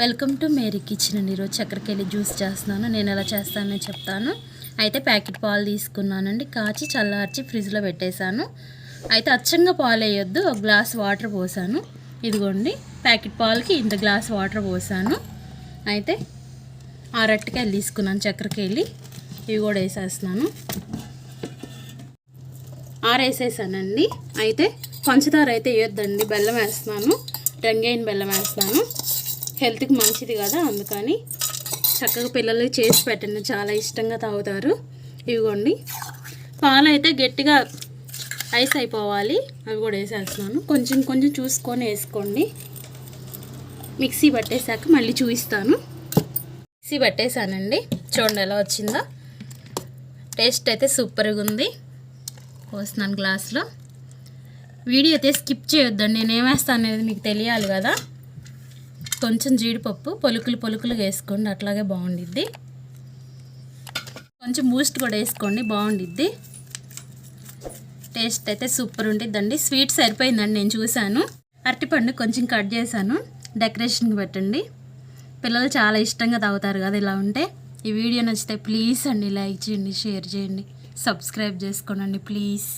Welcome to Mary kitchen అండి. ఈరోజు చక్కెరకెళ్ళి juice చేస్తున్నాను. నేను ఎలా చేస్తానో చెప్తాను. అయితే ప్యాకెట్ పాలు తీసుకున్నానండి. కాచి చల్లార్చి ఫ్రిడ్జ్లో పెట్టేశాను. అయితే అచ్చంగా పాలు వేయొద్దు. ఒక గ్లాస్ వాటర్ పోసాను. ఇదిగోండి. ప్యాకెట్ పాలకి ఇంత గ్లాస్ వాటర్ పోసాను. అయితే ఆరట్టుకెళ్ళి తీసుకున్నాను చక్కెరకెళ్ళి. ఇవి కూడా వేసేస్తున్నాను. ఆరేసేసానండి. అయితే పంచదార అయితే వేయొద్దండి. బెల్లం వేస్తున్నాను. రంగైన బెల్లం వేస్తున్నాను. హెల్త్కి మంచిది కదా అందుకని చక్కగా పిల్లలకి చేసి పెట్టండి. చాలా ఇష్టంగా తాగుతారు. ఇవిగోండి పాలు అయితే గట్టిగా ఐస్ అయిపోవాలి. అవి కూడా వేసేస్తున్నాను. కొంచెం కొంచెం చూసుకొని వేసుకోండి. మిక్సీ పట్టేశాక మళ్ళీ చూపిస్తాను. మిక్సీ పట్టేశానండి. చూడండి ఎలా వచ్చిందో. టేస్ట్ అయితే సూపర్గా ఉంది. పోస్తున్నాను గ్లాస్లో. వీడియో అయితే స్కిప్ చేయొద్దండి. నేను ఏమేస్తాను అనేది మీకు తెలియాలి కదా. కొంచెం జీడిపప్పు పొలుకులు పొలుకులు వేసుకోండి అట్లాగే బాగుండిద్ది. కొంచెం బూస్ట్ కూడా వేసుకోండి బాగుండిద్ది. టేస్ట్ అయితే సూపర్ ఉంటుందండి స్వీట్ సరిపోయిందండి నేను చూశాను. అరటిపండు కొంచెం కట్ చేశాను డెకరేషన్కి పెట్టండి. పిల్లలు చాలా ఇష్టంగా తాగుతారు కదా ఇలా ఉంటే. ఈ వీడియో నచ్చితే ప్లీజ్ అండి లైక్ చేయండి షేర్ చేయండి సబ్స్క్రైబ్ చేసుకోండి ప్లీజ్.